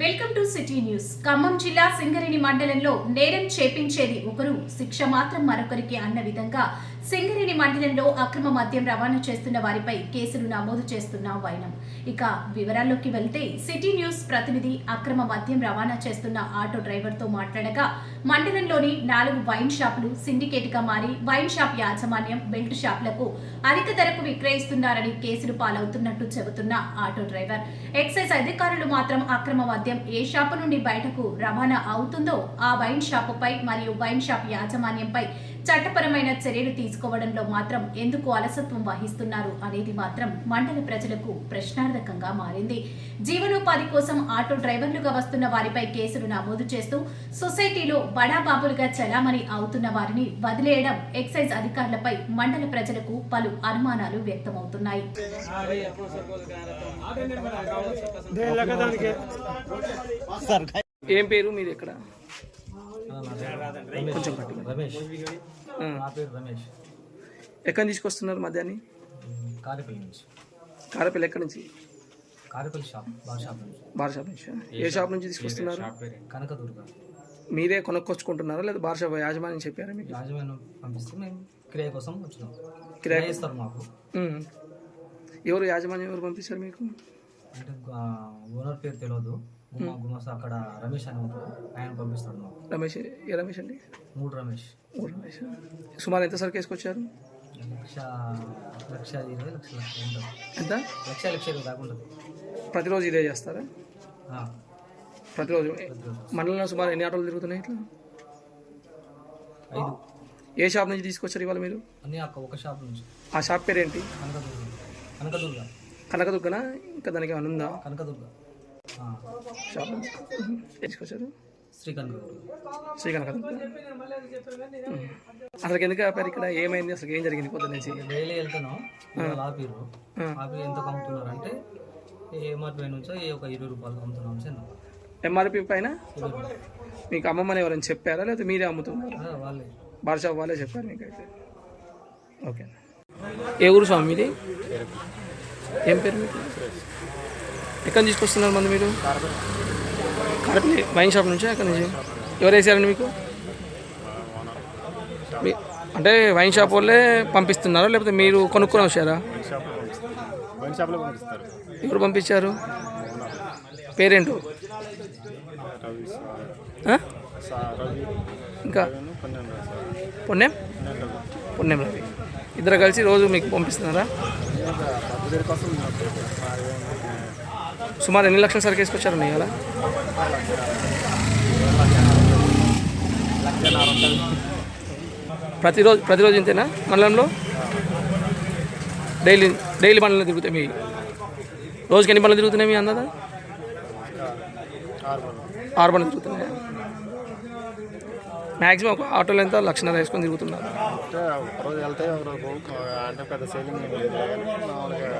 Welcome to city news. Khammam జిల్లా సింగరేణి మండలంలో నేరం చేపించేది ఒకరు. శిక్ష మాత్రం మరొకరికి అన్న విధంగా సింగరేణి మండలంలో అక్రమ మద్యం రవాణా చేస్తున్న వారిపై కేసులు నమోదు చేస్తున్న వైనం. ఇక వివరాల్లోకి వెళ్తే సిటీ న్యూస్ ప్రతినిధి అక్రమ మద్యం రవాణా చేస్తున్న ఆటో డ్రైవర్తో మాట్లాడగా మండలంలోని నాలుగు వైన్ షాపులు సిండికేట్గా మారి వైన్ షాప్ యాజమాన్యం బెల్ట్ షాపులకు అధిక ధరకు విక్రయిస్తున్నారని కేసులు పాలవుతున్నట్టు చెబుతున్న ఆటో డ్రైవర్. ఎక్సైజ్ అధికారులు మాత్రం అక్రమ మద్యం ఏ షాపు నుండి బయటకు రవాణా అవుతుందో ఆ వైన్ షాపుపై మరియు వైన్ షాప్ యాజమాన్యంపై చట్టపరమైన చర్యలు తీసుకోవడంలో మాత్రం ఎందుకు అలసత్వం వహిస్తున్నారు అనేది మాత్రం మండల ప్రజలకు ప్రశ్నార్థకంగా మారింది. జీవనోపాధి కోసం ఆటో డ్రైవర్లుగా వస్తున్న వారిపై కేసులు నమోదు చేస్తూ సొసైటీలో బడాబాబులుగా చలామణి అవుతున్న వారిని వదిలేయడం ఎక్సైజ్ అధికారులపై మండల ప్రజలకు పలు అనుమానాలు వ్యక్తమవుతున్నాయి. ఏం పేరు మీది ఎక్కడ? కొంచెం రమేష్. నా పేరు రమేష్. ఎక్కడ తీసుకొస్తున్నారు మధ్యాహ్నం? కారేపల్లి నుంచి. కారపల్లి ఎక్కడి నుంచి? కారేపల్లి షాప్ బార్ షాప్ నుంచి. బార్ షాప్ నుంచి. ఏ షాప్? నుంచి తీసుకొస్తున్నారు? కనకదుర్గ. మీరే కొనుక్కొచ్చుకుంటున్నారా లేదా బార్ షాప్ యాజమాన్యం చెప్పారా మీకు? యాజమాన్యం పంపిస్తే మేము కిరాయి కోసం వచ్చినాం. కిరాయి- ఇస్తారు మాకు. ఎవరు యాజమాన్యం ఎవరు పంపించారు మీకు? అంటే ఓనర్ పేరు తెలియదు అక్కడ రమేష్ అని ఉంటాడు. ఆయన పంపిస్తాడు మాకు. రమేష్ ఏ రమేష్ అండి? మూడు రమేష్. ఓ రమేష్. సుమారు ఎంత సరికి వేసుకొచ్చారు లక్ష లక్ష ఇరవై ఉంటుంది ఎంత? లక్ష లక్ష ఇరవై దాకా ఉంటుంది. ప్రతిరోజు ఇదే చేస్తారా? ప్రతిరోజు. మండలంలో సుమారు ఎన్ని ఆటోలు తిరుగుతున్నాయి ఇట్లా? ఐదు. ఏ షాప్ నుంచి తీసుకొచ్చారు ఇవాళ మీరు? అన్నీ అక్క ఒక షాప్ నుంచి. ఆ షాప్ పేరేంటి? కనకదుర్గ. కనకదుర్గ. కనకదుర్గన? ఇంకా దానికి ఏమైనా ఉందా? కనకదుర్గ. తీసుకొచ్చారు? శ్రీ కనకదుర్గ శ్రీ కనకదుర్గ అసలు ఎందుకు ఆపారు ఇక్కడ? ఏమైంది? అసలు ఏం జరిగింది పొద్దు నుంచి? డైలీ వెళ్తున్నాం. ఇవాళ ఆపిర్రు. ఆ. ఆపి ఎంత అమ్ముతున్నారు అంటే ఎంఆర్పీ నుంచో ఏ ఒక ఇరవై రూపాయలు అమ్ముతున్నాం చిన్న ఎంఆర్పి పైన? మీకు అమ్మమ్మని ఎవరైనా చెప్పారా? లేదా మీరే అమ్ముతున్నారు? ఆ, వాళ్ళే. బార్ షాప్ వాళ్ళే చెప్పారు మీకు అయితే ఓకే. ఏ ఊరు స్వామి మీది? ఏం పేరు మీకు? ఎక్కడ నుంచి తీసుకొస్తున్నారు మంది మీరు? కారపల్లి వైన్ షాప్ నుంచి ఎక్కడి నుంచి? ఎవరు వేసారండి మీకు? మీ- అంటే వైన్ షాప్ వాళ్ళే పంపిస్తున్నారా? లేకపోతే మీరు కొనుక్కొని వచ్చారా ఎవరు పంపించారు? పేరేంటు? ఇంకా? పుణ్యం పుణ్యం రవి. ఇద్దరు కలిసి రోజు మీకు పంపిస్తున్నారా? సుమారు ఎన్ని లక్షల సరికి వేసుకొచ్చారండి ఇవాళ? ప్రతిరోజు ప్రతిరోజు ఇంతేనా మండలంలో? డైలీ డైలీ బండ్లు తిరుగుతాయి మీ రోజుకి ఎన్ని బండ్లు తిరుగుతున్నాయి మీ అందదా ఆరు బండ్లు తిరుగుతున్నాయా? మాక్సిమం ఒక ఆటోలో ఎంత లక్షణాలు వేసుకొని తిరుగుతున్నారు. అంటే ఒక రోజు వెళ్తాయి ఒక రోజు అంటే పెద్ద సేలింగ్ ఏం లేదు. మామూలుగా